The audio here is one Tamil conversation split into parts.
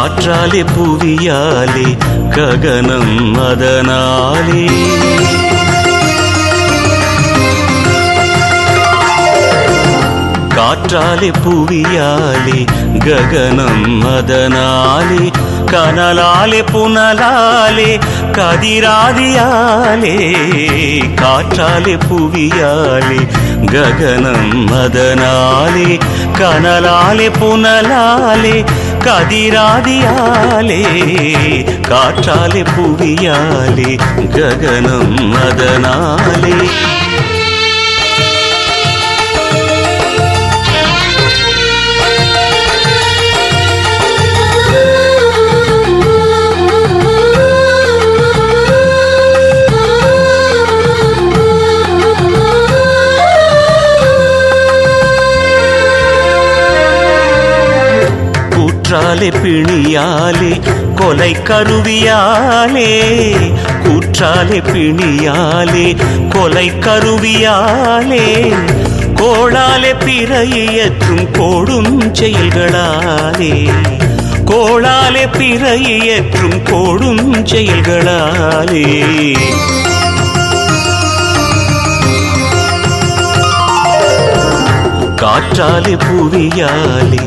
காற்றாலே புவியாலே ககனம் அதனாலே. காற்றாலே புவியாலே ககனம் அதனாலே. கனலாலே புனலாலே கதிராதியாலே. காற்றாலே புவியாலே ககனம் அதனாலே. கனலாலே புனலாலே கதிராதியாலே காற்றாலே புவியாலே ககனம் அதனாலே. கூற்றாலே பிணியாலே கொலை கருவியாலே கூற்றாலே பிணியாலே கொலை கருவியாலே கோளாலே பிறையற்றும் கோடும் செயல்களாலே கோளாலே பிறையற்றும் கோடும் செயல்களாலே. காற்றாலே புவியாலே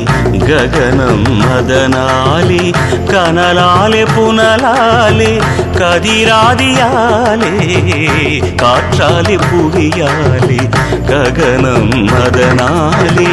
ககனம் மதனாலே கனலாலே புனலாலே கதிராதியாலே காற்றாலே புவியாலே ககனம் மதனாலே